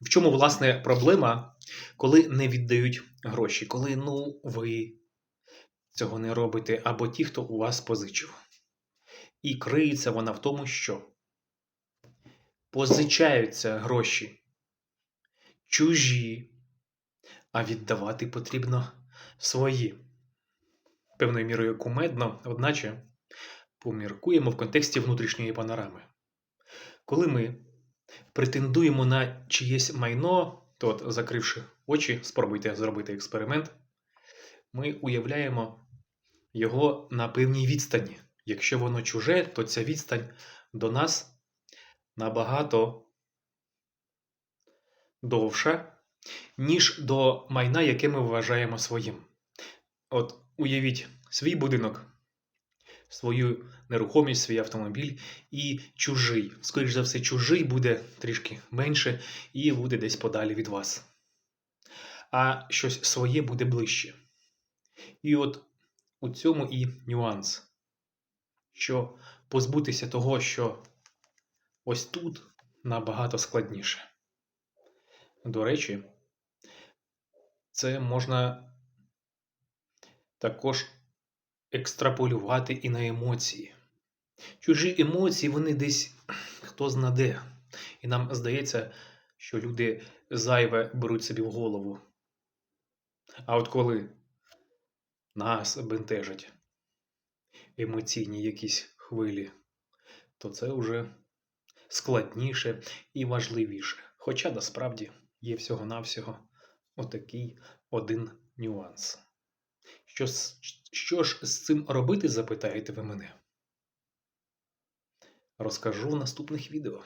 В чому власне проблема, коли не віддають гроші? Коли ну ви цього не робите, або ті, хто у вас позичив. І криється вона в тому, що позичаються гроші чужі, а віддавати потрібно свої. Певною мірою кумедно, одначе поміркуємо в контексті внутрішньої панорами. Коли ми претендуємо на чиєсь майно, то от, закривши очі, спробуйте зробити експеримент, ми уявляємо його на певній відстані. Якщо воно чуже, то ця відстань до нас набагато довша, ніж до майна, яке ми вважаємо своїм. От уявіть свій будинок, свою нерухомість, свій автомобіль і чужий. Скоріш за все, чужий буде трішки менше і буде десь подалі від вас. А щось своє буде ближче. І от у цьому і нюанс, що позбутися того, що ось тут набагато складніше. До речі, це можна також екстраполювати і на емоції. Чужі емоції, вони десь хто знаде. І нам здається, що люди зайве беруть собі в голову. А от коли нас бентежать емоційні якісь хвилі, то це вже складніше і важливіше. Хоча насправді є всього-навсього отакий один нюанс. Що, що ж з цим робити, запитаєте ви мене? Розкажу в наступних відео.